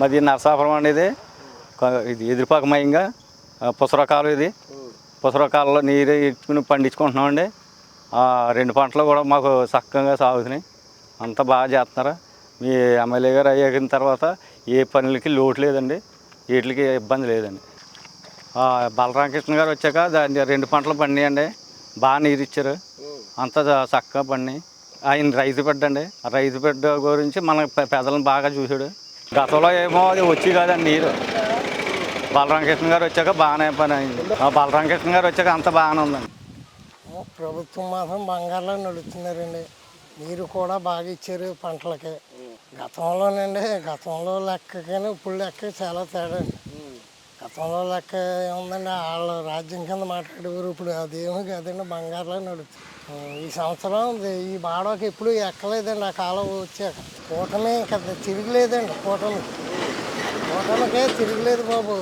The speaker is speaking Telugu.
మాది నరసాపురం అండి ఇది. ఇది ఎదురుపాకమయంగా పుసరకాలు ఇది. పుసరకాలలో నీరు ఇచ్చుకుని పండించుకుంటున్నామండి. రెండు పంటలు కూడా మాకు చక్కగా సాగుతున్నాయి. అంతా బాగా చేస్తున్నారు. మీ ఎమ్మెల్యే గారు అయ్యాకిన తర్వాత ఏ పనులకి లోటు లేదండి. వీటికి ఇబ్బంది లేదండి. బలరామకృష్ణ గారు వచ్చాక దాన్ని రెండు పంటలు పండియండి. బాగా నీరు ఇచ్చారు. అంతా చక్కగా పండి ఆయన రైతు బిడ్డ అండి. ఆ రైతు బిడ్డ గురించి మన పెదలను బాగా చూశాడు. గతంలో ఏమో అది వచ్చి కాదండి. నీరు బలరామకృష్ణ గారు వచ్చాక బాగానే పని అయింది. ఆ బలరామకృష్ణ గారు వచ్చాక అంత బాగానే ఉందండి. ప్రభుత్వం మాత్రం బంగారులో నడుస్తున్నారండి. నీరు కూడా బాగా ఇచ్చారు పంటలకి. గతంలోనండి గతంలో లెక్కకైనా ఇప్పుడు లెక్క చాలా తేడా అండి. పొలం లెక్క ఏముందండి వాళ్ళ రాజ్యం కింద మాట్లాడేవారు. ఇప్పుడు అదేమో కదండి. బంగారులో నడుస్తుంది. ఈ సంవత్సరం ఈ బాడోకి ఎప్పుడు ఎక్కలేదండి. ఆ కాలం వచ్చాక కూటమి ఇంకా తిరగలేదండి. కూటమి. కూటమికే తిరగలేదు బాబు.